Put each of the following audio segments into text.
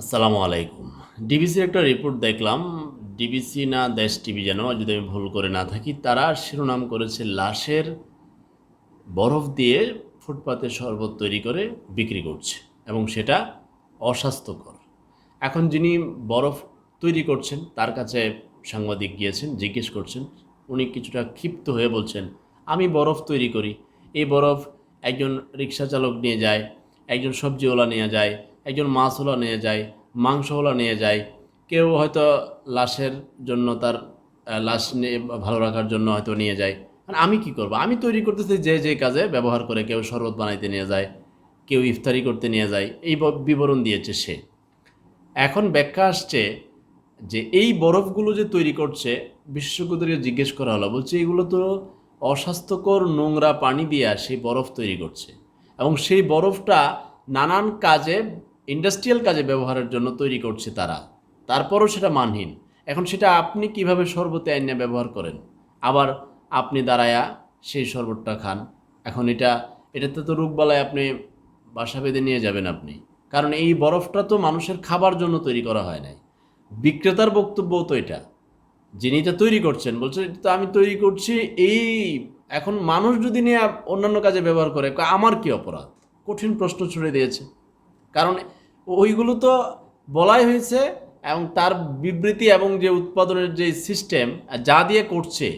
আসসালামু আলাইকুম। ডিবিসির একটা রিপোর্ট দেখলাম। ডিবিসি না দেশ টিভি যেন যদি আমি ভুল করে না থাকি, তারা শিরোনাম করেছে লাশের বরফ দিয়ে ফুটপাতে শরবত তৈরি করে বিক্রি করছে এবং সেটা অস্বাস্থ্যকর। এখন যিনি বরফ তৈরি করছেন, তার কাছে সাংবাদিক গিয়েছেন, জিজ্ঞেস করছেন। উনি কিছুটা ক্ষিপ্ত হয়ে বলছেন, আমি বরফ তৈরি করি। এই বরফ একজন রিক্সা চালক নিয়ে যায়, একজন সবজিওয়ালা নিয়ে যায় একজন মাছওয়ালা নিয়ে যায়, মাংসওয়ালা নিয়ে যায়। কেউ হয়তো লাশের জন্য তার লাশ নিয়ে ভালো রাখার জন্য হয়তো নিয়ে যায়। মানে আমি কি করব? আমি তৈরি করতেছি যে যে কাজে ব্যবহার করে কেউ শরবত বানাইতে নিয়ে যায়, কেউ ইফতারি করতে নিয়ে যায়। এই বিবরণ দিয়েছে সে। এখন ব্যাখ্যা আসছে যে, এই বরফগুলো যে তৈরি করছে, বিশেষজ্ঞদেরকে জিজ্ঞেস করা হলো, বলছে এগুলো তো অস্বাস্থ্যকর নোংরা পানি দিয়ে সেই বরফ তৈরি করছে। এবং সেই বরফটা নানান কাজে ইন্ডাস্ট্রিয়াল কাজে ব্যবহারের জন্য তৈরি করছে তারা। তারপরও সেটা মানহীন। এখন সেটা আপনি কীভাবে শরবতে আইনে ব্যবহার করেন? আবার আপনি দাঁড়ায়া সেই শরবতটা খান। এখন এটা, এটাতে তো রোগবালায় আপনি বাসা বেঁধে নিয়ে যাবেন আপনি। কারণ এই বরফটা তো মানুষের খাবার জন্য তৈরি করা হয় নাই। বিক্রেতার বক্তব্যও তো এটা। যিনি এটা তৈরি করছেন বলছে "এটা তো আমি তৈরি করছি, এই এখন মানুষ যদি নিয়ে অন্যান্য কাজে ব্যবহার করে আমার কি অপরাধ? কঠিন প্রশ্ন ছুড়ে দিয়েছে। কারণ ওইগুলো তো বলাই হয়েছে এবং তার বিবৃতি এবং যে উৎপাদনের যে সিস্টেম, যা দিয়ে করছে,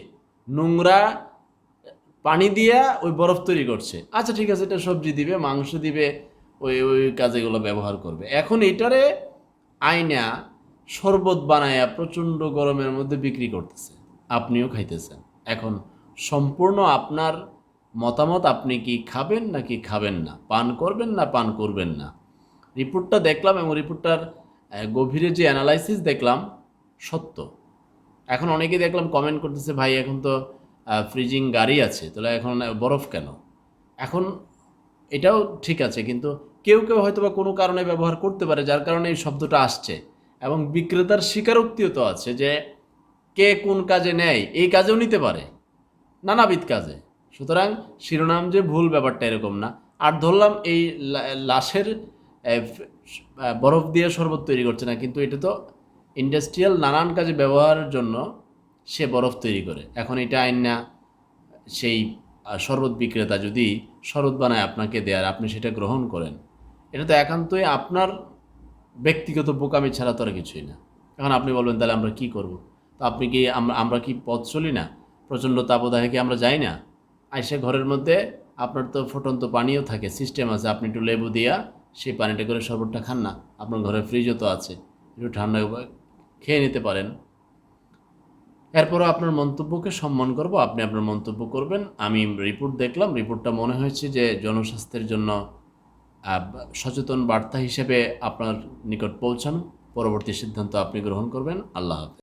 নোংরা পানি দিয়ে ওই বরফ তৈরি করছে। আচ্ছা ঠিক আছে, এটা সবজি দিবে, মাংস দিবে, ওই ওই কাজেগুলো ব্যবহার করবে। এখন এটারে আয়না শরবত বানায়া প্রচণ্ড গরমের মধ্যে বিক্রি করতেছে। আপনিও খাইতেছেন। এখন সম্পূর্ণ আপনার মতামত আপনি কি খাবেন নাকি খাবেন না? পান করবেন না, পান করবেন না? রিপোর্টটা দেখলাম এবং রিপোর্টটার গভীরে যে অ্যানালাইসিস দেখলাম, সত্য। এখন অনেকে দেখলাম কমেন্ট করতেছে, ভাই, এখন তো ফ্রিজিং গাড়ি আছে, তাহলে এখন বরফ কেন? এখন এটাও ঠিক আছে, কিন্তু কেউ কেউ হয়তো বা কোনো কারণে ব্যবহার করতে পারে, যার কারণে এই শব্দটা আসছে। এবং বিক্রেতার স্বীকারোক্তিও তো আছে যে, কে কোন কাজে নেয়, এই কাজেও নিতে পারে, নানাবিধ কাজে। সুতরাং শিরোনাম যে ভুল ব্যাপারটা এরকম না। আর ধরলাম এই লাশের বরফ দিয়ে শরবত তৈরি করছে না, কিন্তু এটা তো ইন্ডাস্ট্রিয়াল নানান কাজে ব্যবহারের জন্য সে বরফ তৈরি করে। এখন এটা আইন না সেই শরবত বিক্রেতা যদি শরবত বানায় আপনাকে দেয়ার আপনি সেটা গ্রহণ করেন, এটা তো একান্তই আপনার ব্যক্তিগত বোকামি ছাড়া তো আর কিছুই না। এখন আপনি বলবেন, তাহলে আমরা কি করব? তো আপনি কি, আমরা কি পথ চলি না? প্রচণ্ড তাপদাহে কি আমরা যাই না? আইসে ঘরের মধ্যে আপনার তো ফুটন্ত পানিও থাকে সিস্টেম আছে, আপনি একটু লেবু দিয়া সেই পানিটা করে শরবতটা খান না। আপনার ঘরে ফ্রিজও তো আছে। একটু ঠান্ডা খেয়ে নিতে পারেন। এরপরও আপনার মন্তব্যকে সম্মান করব। আপনি আপনার মন্তব্য করবেন। আমি রিপোর্ট দেখলাম। রিপোর্টটা মনে হয়েছে যে, জনস্বাস্থ্যের জন্য সচেতন বার্তা হিসেবে আপনার নিকট পৌঁছানো। পরবর্তী সিদ্ধান্ত আপনি গ্রহণ করবেন। আল্লাহ হাফেজ।